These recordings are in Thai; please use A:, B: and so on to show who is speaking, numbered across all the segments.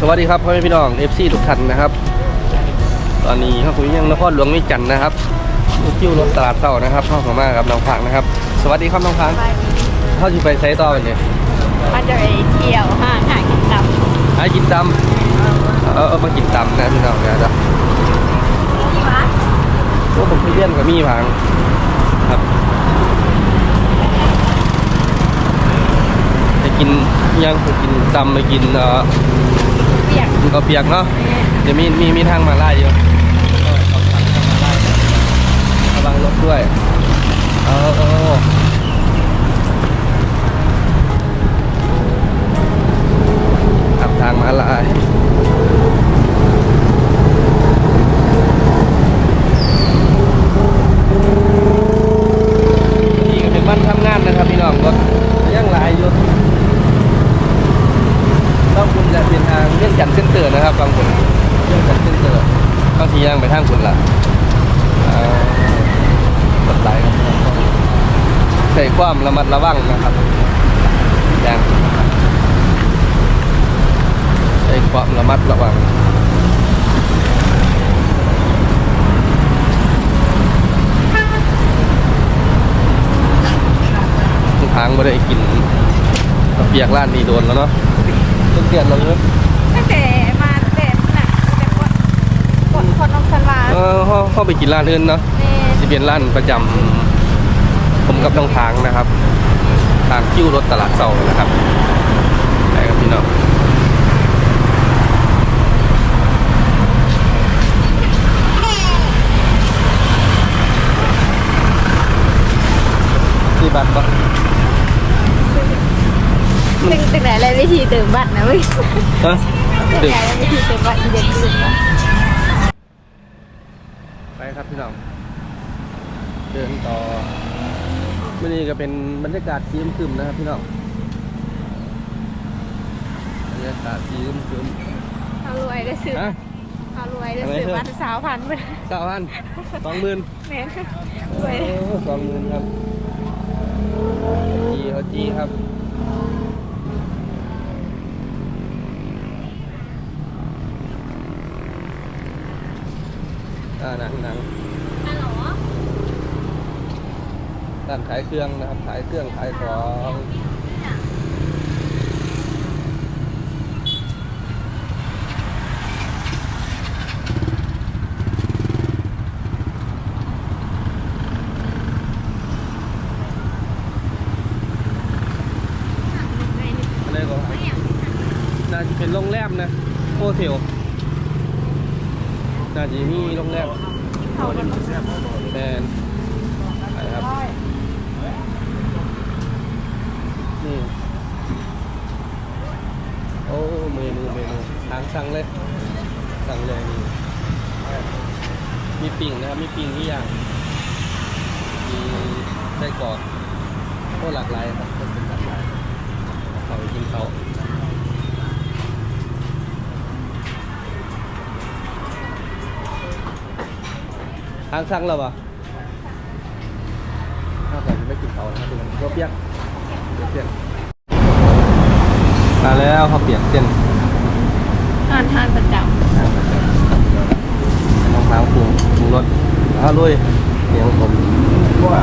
A: สวัสดีครับพ่อแม่พี่น้องเอฟซีทุกท่านนะครับ ตอนนี้ข้าคุยยังนครหลวงวิจันทร์นะครับลูกคิวรถตลาดเศร้านะครับเข้าเข้ามากับน้องพังนะครับ สวัสดีครับน้องพังเข้าที่ไปไซต์ต่อวันนี้
B: มันจะไปเที่ยวห้างหากินตำ
A: ไอ้กินตำเอาเอามากินตำนะพี่น้องนะจ๊ะโอ้ผมพี่เลี้ยนกับมี่พังครับไปกินยังไปกินตำไปกินเอ่อ
B: เปีย ก็
A: เปียกเนาะเดี๋ยวมีมีมีทางมาไล่อยู่ระวังรถด้วยเอาเอาขับทางมาลายนี่ก็เป็นบ้านทำงานนะครับพี่น้องรถยังหลายอยู่ ต้องคุณจะเป็นทางเรื่องจันทร์เส้นเตือนนะครับบางคนเรื่องจันทร์เส้นเตือนบางทีย่างไปทางคุณละอ่ากดไลค์ครับใส่ความระมัดระวังนะครับอย่างใส่ความระมัดระวังทุกครั้งไม่ได้กิน กระเปียกร้านนี้โดนแล้วเนาะต้องเกลียดเราเยอะ
B: ตั้งแต่มาแต่หนักแต่คนคนคนน้องสลา
A: เออเขาเขาไปกินร้านอื่นเนาะ
B: เน่
A: สิเป็นร้านประจำผมกับน้องทางนะครับทางคิวรถตลาดเสานะครับไปครับพี่น้องนี่บัตรปะ
B: ตึงตึงไหนอะไรวิธีตื่นบัตรนะเว้ย
A: ฮะ
B: ตึง
A: ดึก
B: ไหนอะไรวิธีตื่นบัตรเย็นตื่นบัตร
A: ไปครับพี่น้องเดินต่อมื่อนี้ก็เป็นบรรยากาศสีครึมๆนะครับพี่น้องบรรยากาศสีครึม
B: เอารวยได้ซื้อ
A: ๆฮะ
B: เอารวยได้ซื้อบัตรสาวพันไป
A: เก้าพันสองหมื่น
B: แม่นรวย
A: สองหมื่นครับจีเขาจีครับ อ่าหนังหนัง
B: ฮัลโหล
A: ร้านขายเครื่องนะครับขายเครื่องขายของอะไรก็น่าจะเป็นโรงแรมนะโฮเทลน่า จะมีโรงแรม
B: เขาเป็น
A: แทนไปครับนี่โอ้เมนูเมนูทางสั่งเลย สั่งเลยนี่มีปิ่งนะครับ มีปิ่งที่อย่าง มีไส้กรอกโคตรหลากหลายครับก็เป็นหลากหลายเขาไปกินเขาางสั่งแล้วปะถ้าเกิดไม่กินเขานะครับดูมันก็เปียกเปียกมาแล้วเขาวเปียกเส้น
B: ทานทานประจ
A: น้องพาวปรุงปรุงรสอ้าวลุยเสียงผมรา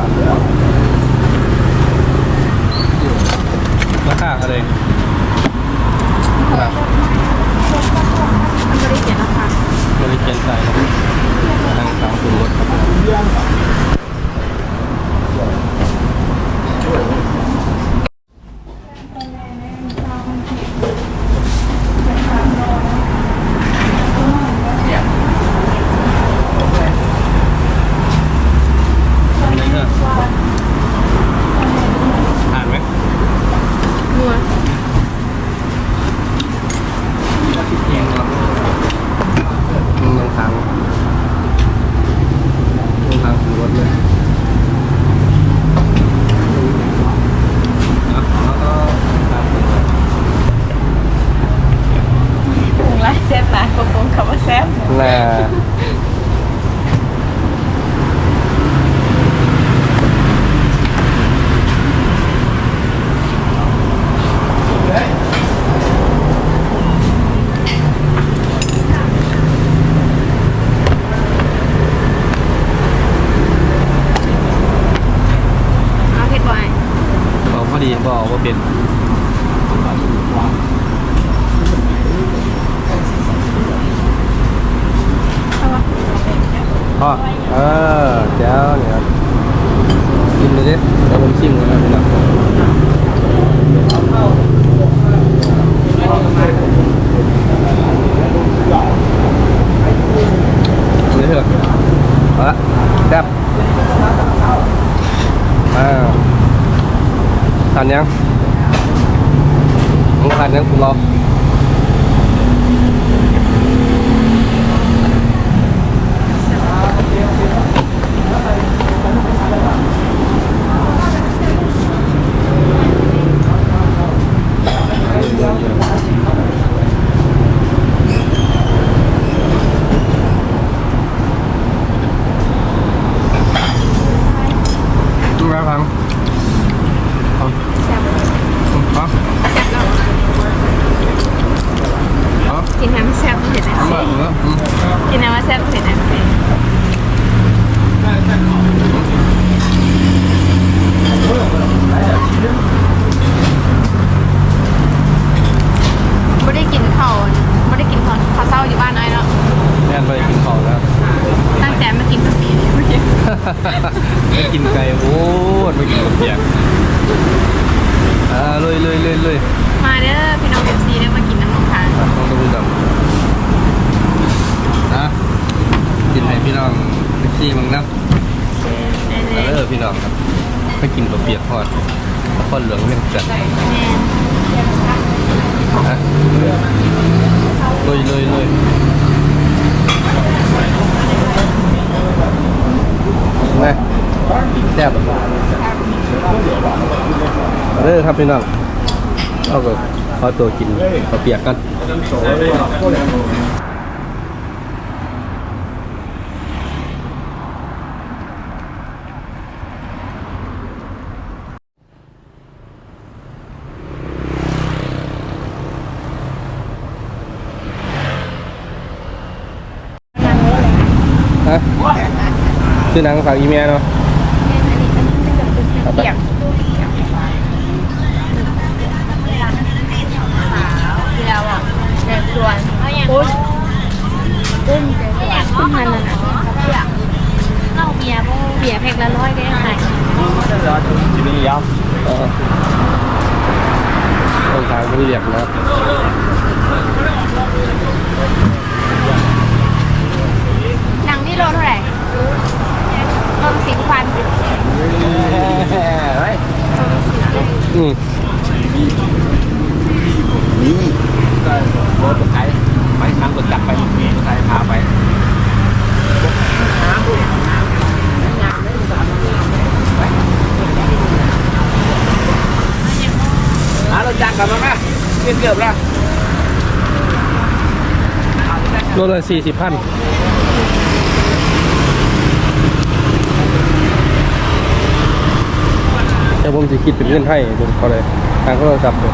B: เล
A: ยเล
B: ยเลย
A: ไงแซ่บมาเด้อครับพี่น้องเอาก็ขอตัวกินขอเปียกกัน ชื่อหนังฝากอีเมลเนาะ
B: เปียกเดียวอะเด็กชวนปุ้นปุ้นเด็กชวนปุ้นมันน่ะนะเปียกเหล้าเบียร์เบียร์แพ็คละร้อยได้ไหม
A: เออต้องทางผู้เรียกนะครับ
B: หนังนี่โลเท่าไหร่ โลสิบพัน
A: อืม
C: รถไถไปทางรถจักรไปไถพาไปหารถจักรกลับมาไหมเกือบเกือบแล้ว
A: รถละสี่สิบพันแต่ ผมจะคิดเป็นเงินให้ผมเขาเลยทางโทรศัพท์เลย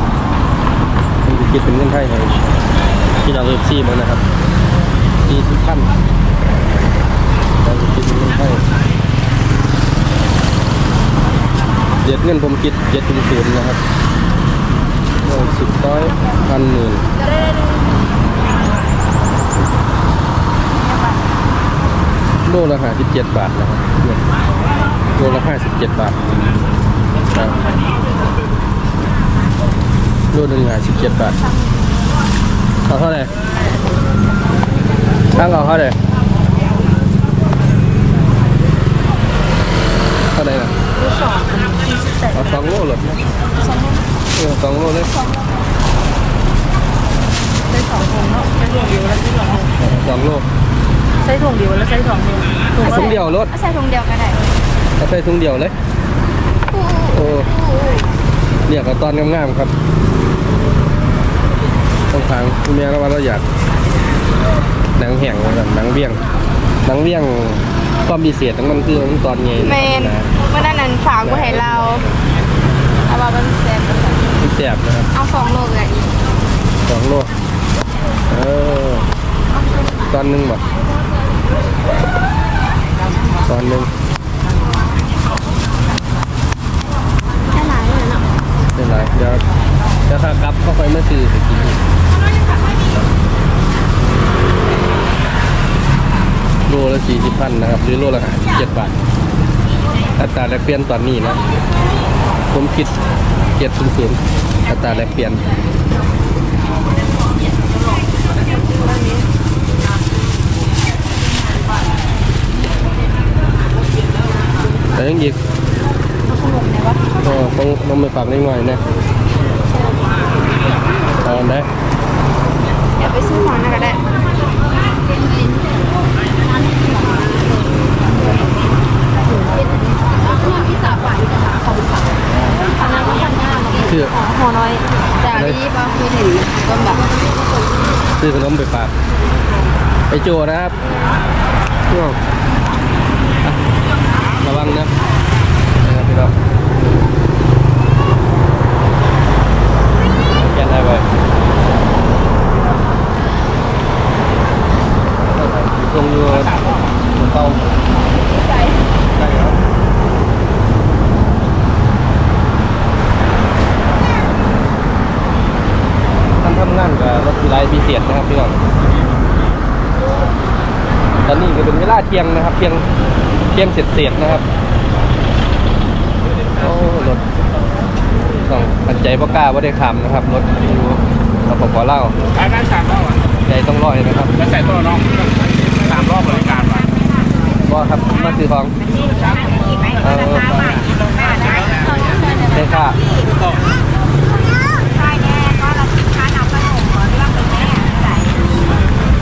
A: ผมจะคิดเป็นเงินให้ให้ที่เราเอฟซีมันนะครับสี่สิบพันเราจะคิดเป็นเงินให้เจ็ดเงินผมคิดเจ็ดถึงศูนย์นะครับสิบร้อยพันหมื่นโลละห้าสิบเจ็ดบาทนะครับโลละห้าสิบเจ็ดบาท รับโลหนึ่งห้าสิบเจ็ดบาทเอาเท่าไหร่ตั้งเอาเท่าไหร่เท่าไหร่นะ
B: สองสี่สิบแปด
A: เอาสองโลเหรอ
B: สองโล
A: เออสองโลเลย
B: ได้สองถุงเนาะใช้ถุงเดียวแล้วใช้สองถุง
A: สองโล
B: ใช้ถุงเดียวแล้วใช้สองถุง
A: เอาถุงเดียวรถ
B: ใช้ถุงเดียวก็ได้
A: เอาใส่ถุงเดียวเลย โอ้เรียกเอาตอนงามๆครับต้องทางคุณแม่แล้วว่าเราอยากหนังแห้งนะครับหนังเบี้ยงหนังเบี้ยงความพิเศษของมันคือมันตอนไง
B: เมนเมื่อนั้นนั้นฝากไว้ให้เราเอามาเป็นเซต
A: ที่แสบนะครับ
B: เอาสองโลเลยอีก
A: สองโลเออตอนหนึ่งบ่ตอนหนึ่ง พันนะครับหรือโลละเจ็ดบาทอัตราแลกเปลี่ยนตอนนี้นะ ผมคิดเจ็ดศูนย์ศูนอัตราแลกเปลี่ยนแต่ยังอีกก็ต้องต้องไปฝากนิดหน่อยนะตอนนะ
B: เดี๋ยวไปซื้
A: อของ
B: นะก็ได้ อยจากนี้บางทีเห็นต้นแบบ
A: ซื้อขนมไปฝากไปโจนะครับอ้าวอะระวังนะนะครับพี่น้องแกะได้ไปตรงอยู่บนเตาได้ครับท่านทำ งานกับรถไลท์พิเศษนะครับพี่น้องตอนนี้ก็เป็นเวลาเที่ยงนะครับ เที่ยงเที่ยงเสร็จเสร็จๆนะครับโอ้รถต้องปันใจบ่กล้าว่าได้ขำนะครับรถอยู่เราบอกเล่า
C: ไปนั่นสามรอบอะ
A: ใจต้องร้อยนะครับ
C: แล้วใส่ตัวน้องสามรอบบริการว่ะ
A: ว่าครับมาซื้อของเออใช่ค่ะ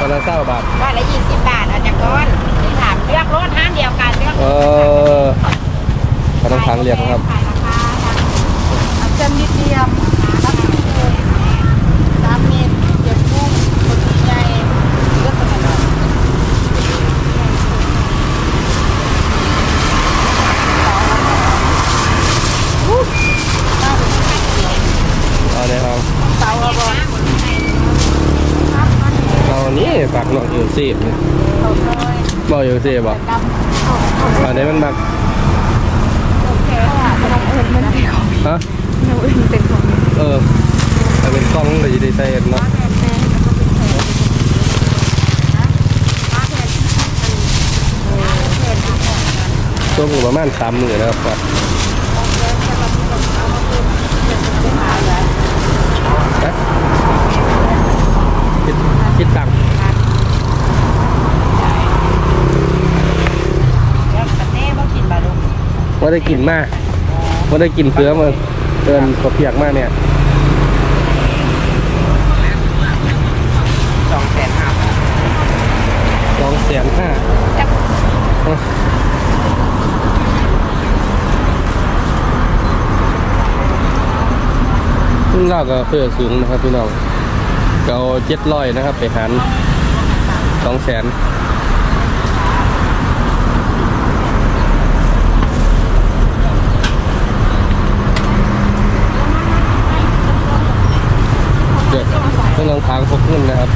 D: บาท
A: ฟันละเก้าบาท
D: วันละยี่สิบบาทเอาจากก้อนถามเลือกรถห้างเดียวกันเลือก
A: เออขนมทางเรียกนะครับ
D: ขายราคา
B: เส้นนิดเดียว
D: สามเมตรเจ็ดกุ้งคนใหญ่เลือกกันหน่อย
A: เอาเลยครับ
D: เตาละบอล
A: เรา นี่ฝากหน่อยอยู่สิบบอกอยู่สิบอกอันนี้มันแบบ
B: แค่ว่าน้องเอิญมันเป็นของ
A: ฮะ
B: น้องเอิญเป็นของ
A: เออแต่เป็นกล้องเลยจะได้ใส่เนาะช่วงประมาณสามหมื่นนะครับก่อนนะคิดคิดตังค์
D: แล้วประเทศบ่กินบาลุง
A: ว่ได้กินมากว่ได้กินเพื่อมันเกินกว่าเพียกมากเนี่ย
C: สองแสนห้า
A: สองแสนห้าซึ่งเราก็เพื่อสูงนะครับพี่น้องก็เอาเจ็ดร้อยนะครับ ไปหันสองแสนเด็กต้องลองทางพกเงินนะครับ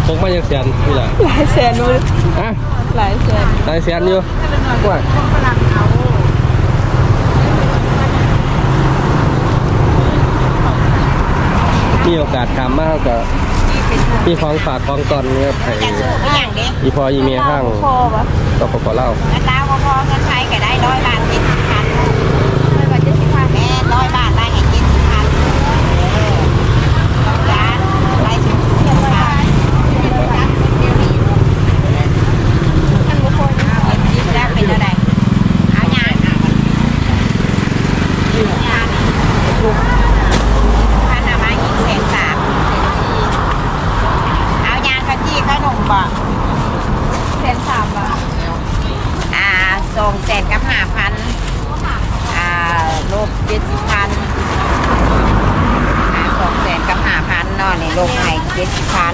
A: พ กมาจากแสนนี่แหละ
B: หลายแสนเลย
A: อะ
B: หลายแสน
A: หลายแสนอยู่ว่ามีโอกาสถามมากก็มีของฝากของตอนนี้ครับไอ้
D: จะสู้ไม่อย่างเด้
A: อีพออีเมียห้าง
B: คอปะ
A: ก็ปอเล่า
D: เงินดาวพอเงินไทยก็ได้ร้อยบาทเจ็ดสิบพัน
B: ไม่ว่าจะสิบพัน
D: แม่ร้อยบาทได้ให้เจ็ดสิบพันเออต้องการได้สิบสิบพัน
B: ท่านบุคคล
D: เจ็ดสิบแล้วเป็นเท่าไหร่เอายางยางพันเอามาอีกแสนสามเอายางกะจี้ขนมบ่
B: แสนสามบาท
D: อ่าส่งแสนกับห้าพันอ่าลบเจ็ดสิบพันอ่าสองแสนกับห้าพันเนาะนี่ลงให้เจ็ดสิบพัน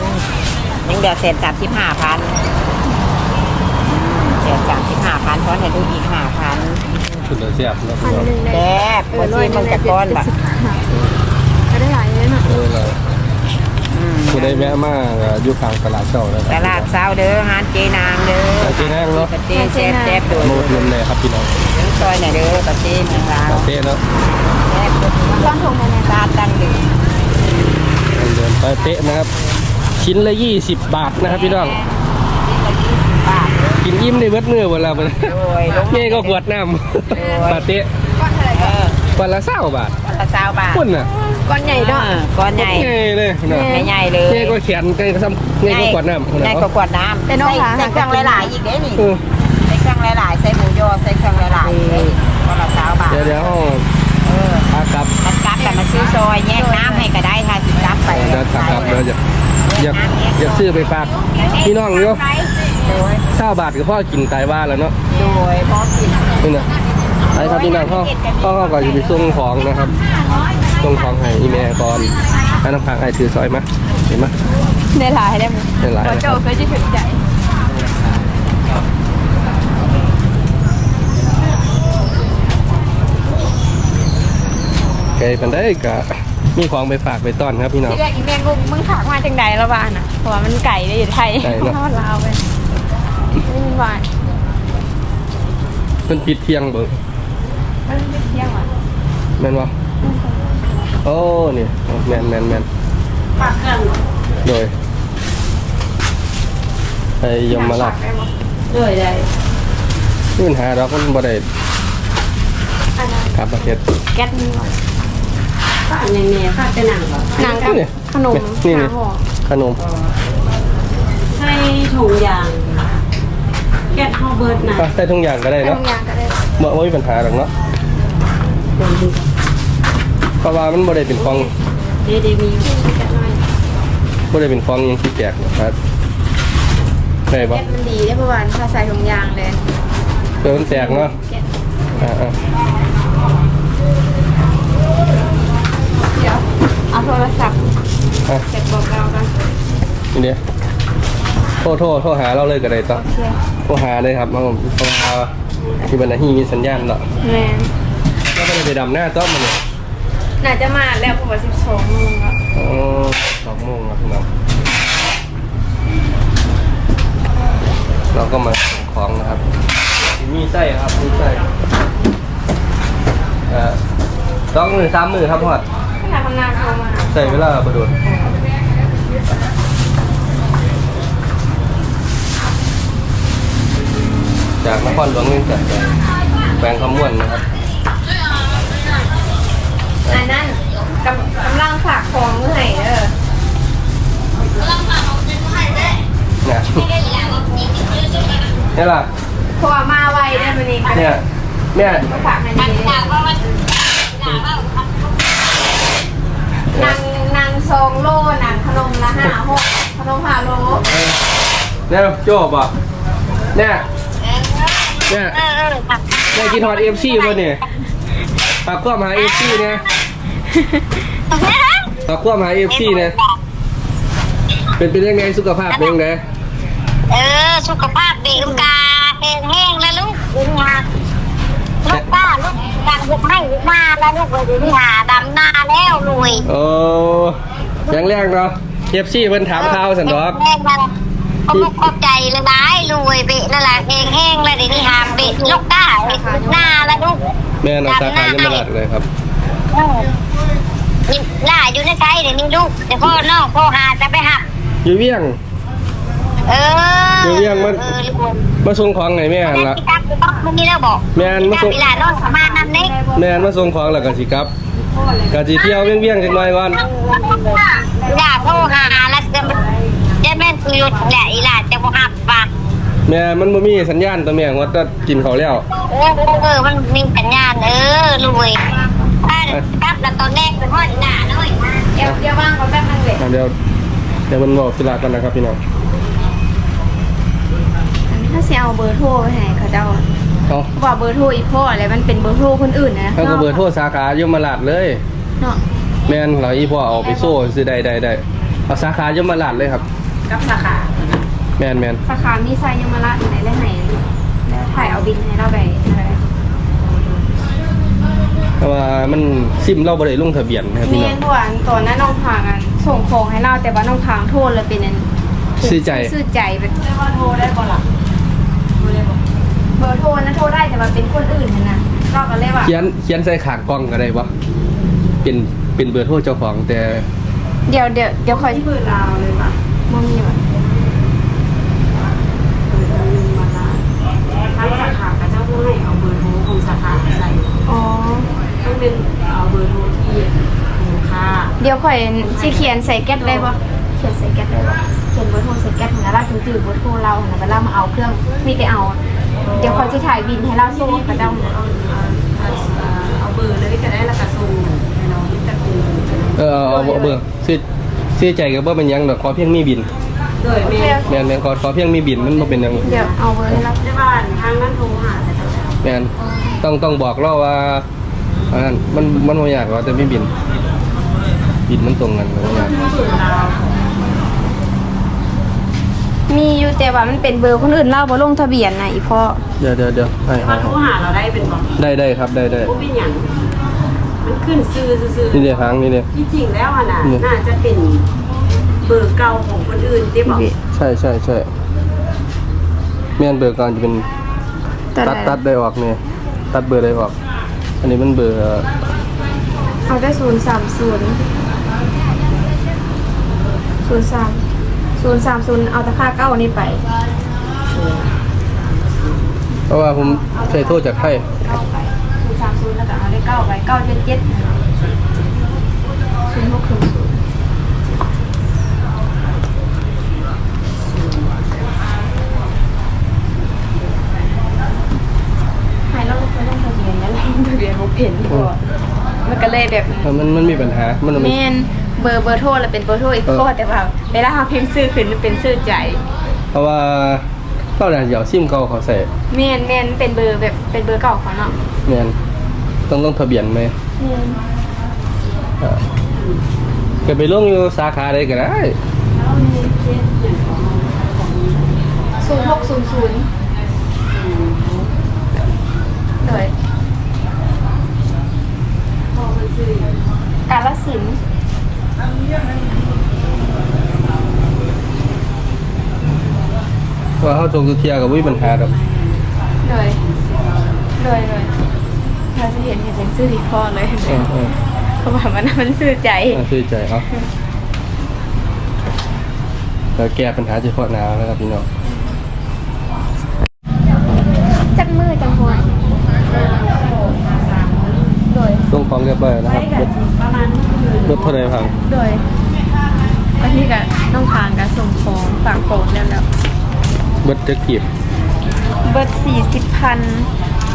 D: ยังเดือแสนสามสิบห้าพันแสนสามสิบห้าพันเพราะให้ดูอีกห้าพัน
A: สุดเสียบนะ
B: พั
A: พี่
B: น
A: น้อง
B: หนึ่ง
D: แก
B: ได้
D: บางทีมันจะก้อนแบบ
B: ก็ได้หลายเลยเนาะ
A: เออเราผู้ได้แวะมากอยู่ข้างตลาดเช้าเลย
D: ตลาดเช้าเด้อฮานเจนางเด้อ
A: ตลาดเจนางเนอะ
D: ปะเต้แซ่บแซ่บๆโดย
A: โมดนมเลยครับพี่น้อง
D: ถึงซอยไหนอยเด้อปะเต้เมืองลาว
A: ปาเต้เนาะ
D: แซ่บเด้อ
B: ก้อนถุงในนั้น
D: ตาดังเดือ
A: เดินปาเต้นะครับ ชิ้นละยี่สิบบาทนะครับพี่น้อง
D: บาท
A: กินยิ้มได้เบิดมือเวลาไป
D: โดยลง
A: เม่ก็ขวดน้ำปาเต้
D: เออ
A: วันละเศร้าบาท
D: วันละสาวบาท
A: พุ่นน่ะ
B: ก้อนใหญ่เนาะ
D: เออก้อนใหญ่
A: ง่ายเลยนะ
D: ใหญ่ๆเลย
A: ง่ายก็แขนง่ายก็ซ้ำง่ายก็กวาดน้ำพุ่น
D: ใหญ่
A: น่ะ
D: กว่ากวดน้ำ
B: แต่น้อง
D: ใส่
B: หา
D: ใส่เครื่องหลายๆอีกเด้นี่
A: เออ
D: ใส่เครื่องหลายๆใส่หมูยอใส่เครื่องหลายๆเด้ก็ละสาวบาท
A: เดี๋ยวเดี๋ยว
D: เออ
A: พากลับ
D: มันกลับแต่มาซื้อซอยแยกน้ำให้ก็ได้ถ้าสิ กลับไป
A: เดี๋ยวขับครับเดี๋ยวจะอยากอยากซื้อไปฝากพี่น้องอยู่
D: โดย
A: ข้าวบาทกับพ่อกินตายว่าแล้วเนาะ
D: โดยพอกิน
A: นี่นะไปครับพี่น้องพ่อพ่อเขาก็จะไปส่งของนะครับส่งของให้อีเมลก่อนให้น้ำพังไอ้ถือซอยมาเห็นไหม
B: ได้หลายได้มั้ย
A: เป็นไร
B: พอ
A: นะ
B: โจเคยจะถึงใจ
A: ไกลปันได้กะ มีของไปฝากไปต้อนครับพี่น้อง
B: ที่แรกอีแม่งงมึงถากมาจังใดแล้วบ้านอะเพราะว่ามันไก่ได้อยู่ไทย
A: ไก่เนอะ
B: ทอดลาวไปนี่มันหวาน
A: มันปิดเที่ยงเบิ่ง
B: มันไม่เที่ยงว่ะ
A: แม่นวะโอ้นี่แมนแมนแมน
B: ปากกัน
A: โดยไอ้ยมมาลัก
B: เลยได้
A: นี่ปัญหาดอกมันบ่ได้
B: อันนั้น
A: กลับประเทศ
B: แก๊สนี่ว่ะ
E: ข้าวอย่างนี้ข้าวจะหนังเหรอ
B: หนังกับ
A: นี่
B: ขนม
A: นี่
B: หา
A: นี่
B: ห่อ
A: ขนม
E: ให้ถุงยางแก๊สข้าวเบิร์ดนะ
A: อะใส่ทุกอย่างก็ได้
B: ทุ
A: เนาะ
B: กอย่างก็ได้
A: บ่บ่มีปัญหาหรอกเนาะเพราะว่ามันบ่ได้เป็นของ
E: เดยวเดยวมีแก๊สน้อย
A: บ่ได้เป็นของหยังที่แปลกนะครับได้บ่
B: แก๊สมันดีได้ประมาณถ้าใส่ทุกอย่างเลย
A: เดี๋ยวมันแตกเนาะ
B: แก๊ส
A: อ่า
B: เดี๋ยว เอาโทรศัพท์
A: ๆอะ
B: เสร็จบอกเรากัน
A: นี่เดี๋ยวโทรโทรโทรหาเราเลยก็ได้ต่อ
B: เชียร์
A: โทรหาเลยครับผมโทรหาที่บรรณาฮีมีสัญญาณเนาะ
B: แมน
A: ก็ไม่ได้ไปดำหน้าต้อมมันเนี่ย
B: น่าจะมาแล้วประมาณสิบสองโมงแล้ว
A: อ๋อสองโมงครับพี่น้องเราก็มาส่งของนะครับ มีไส้ครับมีไส้เอ่อสองมือสามมือครับพ่อ
B: ไม่อยากทำงานโทรมา
A: ใส่เวลาประโดดจากนครหลวงเวียงจันทร์ไปแปลงคำม่วนนะครับ
B: อันนั้นกำกำลังฝากของเมื่อไหร่เด้อ
A: เนี่ยเนี่ยล่ะ
B: เพราะว่ามาไวได้มันเอง
A: เนี่ยเนี่ย
B: ก็ฝากให้ดี นางนางซองโลนางขนมละห้าหกขนมห้าโล
A: เนี่ยโจ้บ่เนี่ยเนี่ยเนี่ยกินฮอตเอฟซีป่ะเนี่ยปากกว้ามหาเอฟซีเนี่ยปากกว้ามหาเอฟซีเนี่ยเป็นเป็นยังไงสุขภาพเป็นยังไง
F: เออสุขภาพดีลูกกาแห้งแห้งแล้วลูกลูกมาลูกป้า ลูกกางลูกให้ลูกมาแล้วลูกไปที่หาดำหน้าแล้วรวย
A: โอ้ยังแรกเนาะเอฟซีเพิ่นถามข่าวสันดอก
F: แห้งแล้วขอบขอบใจเลยบายรวยเบะนั่นแหละแห้งแห้งแล้วเดี๋ยวนี้หาเบะลูกก้าเบะลูกหน้าแล้วลูก
A: แม่นาสาขายังไม่หลัดเลยครับ
F: เออนี่หน้าอยู่ในไกลเดี๋ยวนี้ลูกเดี๋ยวพ่อน้องพ่อหาจะไปหัก
A: อยู่เวียง
F: เออ
A: เดี๋ยวยังมัน
F: เออลูก
A: มาส่งของไงแม่
F: แม่
A: นละ
F: ที่ตักต้องมันนี่แล้วบอก
A: แม่นมา
F: จับ
A: ส่ง
F: เวลานองสมานั่นเล็ก
A: แม่นมาส่งของแล้วกันสิครับกะสิเที่ยวเวียงเวียงๆจังหน่อยก่อน
F: อย่าโทรหาแล้วจะจะแม่นคุยแหละอีหล่ะจะบ่หับปาก
A: แม่มันบ่มีสัญญาณตัวแม่ว่าจะกินเขาวแล้ว
F: เออเออมันมีสัญญาณเออรวยถ้ากลับแล้วตอนแรกเป็นพ่อหน้าน้อย
B: เดี๋ยวเดี๋ยวว่างเขาแป๊บนึงเลย
A: อะเดี๋ยวเดี๋ยวมันบอกสิลากันนะครับพี่น้อง
B: ถ้าเสียเอาเบอร์โทรไปให้เขาเจ้า
A: เอา
B: บอกเบอร์โทรอีพ่ออะไรมันเป็นเบอร์โทรคนอื่นนะ
A: ถ้าก็เบอร์โทรสาขายมราชเลย
B: เนาะ
A: แม่นเราอีพ่อเอาไปโซ่ซื้อได้ได้ได้เอาสาขายมราชเลยครับ
B: กับสาขา
A: แม่นแม่น
B: สาขามีไซยมราชอยู่ไหนและไหนแล้วถ่ายเอาบินให้เราไปอะไร
A: เพราะว่ามันซิมเราบ่ได้ลงทะเบียนนะครับพี่
B: เมี
A: น้
B: ย
A: อง
B: นด่วนตัวนั้นน้องพางอันส่งของให้เราแต่ว่าน้องพางโทษเลยเป็นอัน
A: ซื้อใจ
B: ซื้อใจเป็นโทรได้ก่อนล่ะ เบอร์โทรนะโทรได้แต่ว่าเป็นคนอื่นนะเราก็เลยว่า
A: เขียนเขียนใส่ขางกล้องก็ได้บ่เป็นเป็นเบอร์โทรเจ้าของแต่
B: เดี๋ยวเดี๋ยวเดี๋ยวคอยที่เบอร์เราเลยว่ะมองนี่ว่ะ
E: ทางสาขากับเจ้าผู้ให้เอาเบอร์โทรของสาขาใส่
B: อ๋อ
E: ต้องเป็นเอาเบอร์โทรที่
B: ดี๋ยวข่อยสิเขียนใส่แก๊สได้บ่เขียนใส่แก๊สได้บ่เขียนเบอร์โทรใส่แก๊สนะเราถึงจืดเบอร์โทรเรานะเวลามาเอาเครื่องมีแต่เอาเดี๋ยวข่อย สิถ่ายบินให้เราส่งกระเจ้า
E: เอาเบอร์เลยก็ได้แล้วก็ส่งให้น้องตะกู
A: เออเอาเอาเอาเบอร์ซื้อซื้อใจกับว่าเป็นหยังดอกขอเพียงมีบิน
E: โดยแม่
A: แม่นแม่นขอขอเพียงมีบินมันบ่เป็นหยัง
B: เดี๋ยวเอาเบอร์ให้เรา
E: ที่บ้านทางนั้นโทรหาแต่เจ้า
A: แม่นต้องต้องบอกเราว่าอันนั้นมันมันบ่ยากหรอกแต่มีบิน บินมันตรงกันบ่ยาก
E: ส่วนเรา
B: มีอยู่แต่ว่ามันเป็นเบอร์คนอื่นเล่าบ่ลงทะเบียนนะอีพ่อ
A: เดี๋ยวเดี๋ยวเดี๋ยวให้ให้
E: เขาโทรหาเราได้เป็นบอก
A: ได้ได้ครับได้ได้
E: ผู้เป็นอย่างมันขึ้นซื้อซื้อ
A: นี่เดี๋ยวหางนี่เดี๋ยว
E: ที่จริงแล้วอะนะ
A: นี่
E: น่าจะเป็นเบอร์เก่าของคนอื่นที่บอก
A: ใช่ใช่ใช่แม่นเบอร์ก่อนจะเป็น
B: ตั
A: ตั
B: ด
A: ด
B: ตั
A: ตั
B: ด
A: ดได้ออกเนี่ยตัดเบอร์ได้ออก อันนี้มันเบอร์
B: เอาได้ศูนย์สามศูนย์ศูนย์สาม ศูนย์สามศูนย์เอาตะค่าเก้านี้ไป
A: เพราะว่าผมใช้โทษจากไทย
B: เก้าไปศูนย์สามศูนย์แล้วก็เอาได้เก้าไปเก้าเจ็ดเจ็ดศูนย์หกศูนย์ศูนย์ให้เราไปลงทะเบียนแล้วลงทะเบียนบ่เป็นก่อนมันก็เลยแบบ
A: มันมันมีปัญหา มัน
B: แม
A: ไม่
B: นเบอร์เบอร์โทรแล้วเป็นเบอร์โทรอีกโทรแต่ว่า เวลาเราพิมพ์ซื้อขึ้นมันเป็นซื้อใจ
A: เพราะว่าเราเนี่ยเดี๋ยวซิมเก่าเขาใส่
B: แมนแมนเป็นเบอร์แบบเป็นเบอร์เก่าเขาเนาะ
A: แม่นต้องลงทะเบียนไหม
B: แมน
A: เออก็ไปลงอยู่สาขาใดก็ได้
B: ศูนย์หกศูนย์ศูนย์เลย
E: พอมันซื้อกา
B: ลสินธุ์
A: เพราะ ว่าเขาจงสุเทียกับวิปัญหาดอก
B: เลยเลยเลยเราจะเห็นเห็นเป็นชื่อที่พ่อเลย
A: เออเออ
B: เพราะว่ามันมันซื่อใจ
A: เอาชื่อใจเอาแล้วแก้ปัญหาเฉพาะหน้านะครับพี่น้อง
B: จักมือจังหวะโดย
A: ส่งของเรียบร้อยนะครับ
E: ไปกับประมาณ
A: รถเท่าไหรพัง
B: โดยวันที่กับน้องทางกับส่งของฝากของแล้วแล้ว
A: เบิดจะกีบ
B: เบิร์ดสี่สิบพัน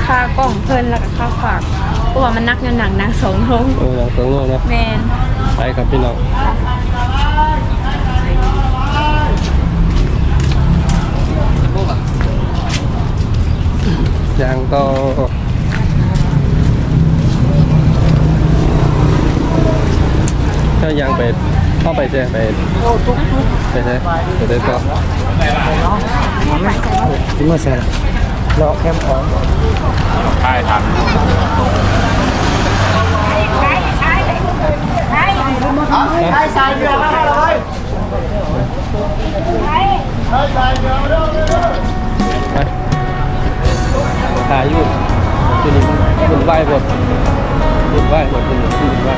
B: ค่ากล่องเพิ่นแล้วก็ค่าฝากเพราะว่ามันนักเงินหนังนางสองลง
A: เออสองโลนะ
B: แมน
A: ไปครับพี่น้องยางต่อถ้ายางไปเข้าไปเจ๊ไปไปเจ๊ไปเจ๊ต่อ
C: ที่มาเสร็จเราแคมของใช่ทัน
A: ไปถ่ายอยู่ที่นี่มันไหวหมดมันไหวหมดที่นี่มันไหว